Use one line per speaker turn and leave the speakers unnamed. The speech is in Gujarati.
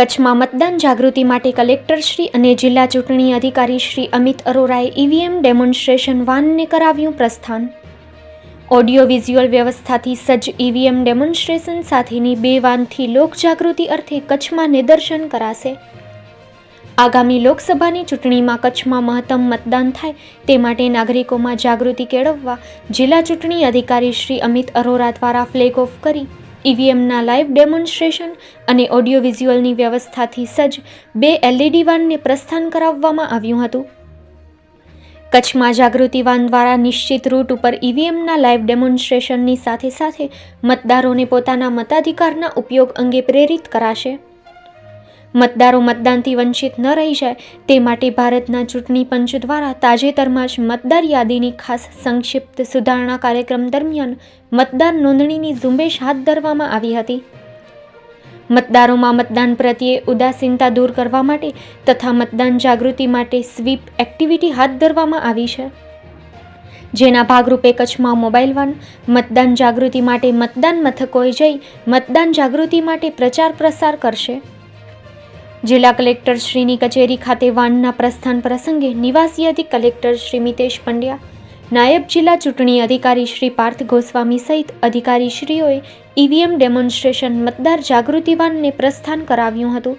કચ્છમાં મતદાન જાગૃતિ માટે કલેક્ટર શ્રી અને જિલ્લા ચૂંટણી અધિકારી શ્રી અમિત અરોરાએ ઈવીએમ ડેમોન્સ્ટ્રેશન વાનને કરાવ્યું પ્રસ્થાન. ઓડિયો વિઝ્યુઅલ વ્યવસ્થાથી સજ્જ ઈવીએમ ડેમોન્સ્ટ્રેશન સાથેની બે વાનથી લોકજાગૃતિ અર્થે કચ્છમાં નિદર્શન કરાશે. આગામી લોકસભાની ચૂંટણીમાં કચ્છમાં મહત્તમ મતદાન થાય તે માટે નાગરિકોમાં જાગૃતિ કેળવવા જિલ્લા ચૂંટણી અધિકારી શ્રી અમિત અરોરા દ્વારા ફ્લેગ ઓફ કરી ઈવીએમના લાઈવ ડેમોન્સ્ટ્રેશન અને ઓડિયો વિઝ્યુઅલની વ્યવસ્થાથી સજ્જ બે એલઈડી વાનને પ્રસ્થાન કરાવવામાં આવ્યું હતું. કચ્છમાં જાગૃતિ વાન દ્વારા નિશ્ચિત રૂટ ઉપર ઈવીએમના લાઈવ ડેમોન્સ્ટ્રેશનની સાથે સાથે મતદારોને પોતાના મતાધિકારના ઉપયોગ અંગે પ્રેરિત કરાશે. મતદારો મતદાનથી વંચિત ન રહી જાય, તે માટે ભારતના ચૂંટણી પંચ દ્વારા તાજેતરમાં જ મતદાર યાદીની ખાસ સંક્ષિપ્ત સુધારણા કાર્યક્રમ દરમિયાન મતદાર નોંધણીની ઝુંબેશ હાથ ધરવામાં આવી હતી. મતદારોમાં મતદાન પ્રત્યે ઉદાસીનતા દૂર કરવા માટે તથા મતદાન જાગૃતિ માટે સ્વીપ એક્ટિવિટી હાથ ધરવામાં આવી છે. જેના ભાગરૂપે કચ્છમાં મોબાઈલ વન, મતદાન જાગૃતિ માટે મતદાન મથકોએ જઈ મતદાન જાગૃતિ માટે પ્રચાર પ્રસાર કરશે. જિલ્લા કલેક્ટર શ્રીની કચેરી ખાતે વાનના પ્રસ્થાન પ્રસંગે નિવાસી અધિક કલેક્ટર શ્રી મિતેશ પંડ્યા, નાયબ જિલ્લા ચૂંટણી અધિકારી શ્રી પાર્થ ગોસ્વામી સહિત અધિકારીશ્રીઓએ ઈવીએમ ડેમોન્સ્ટ્રેશન મતદાર જાગૃતિવાનને પ્રસ્થાન કરાવ્યું હતું.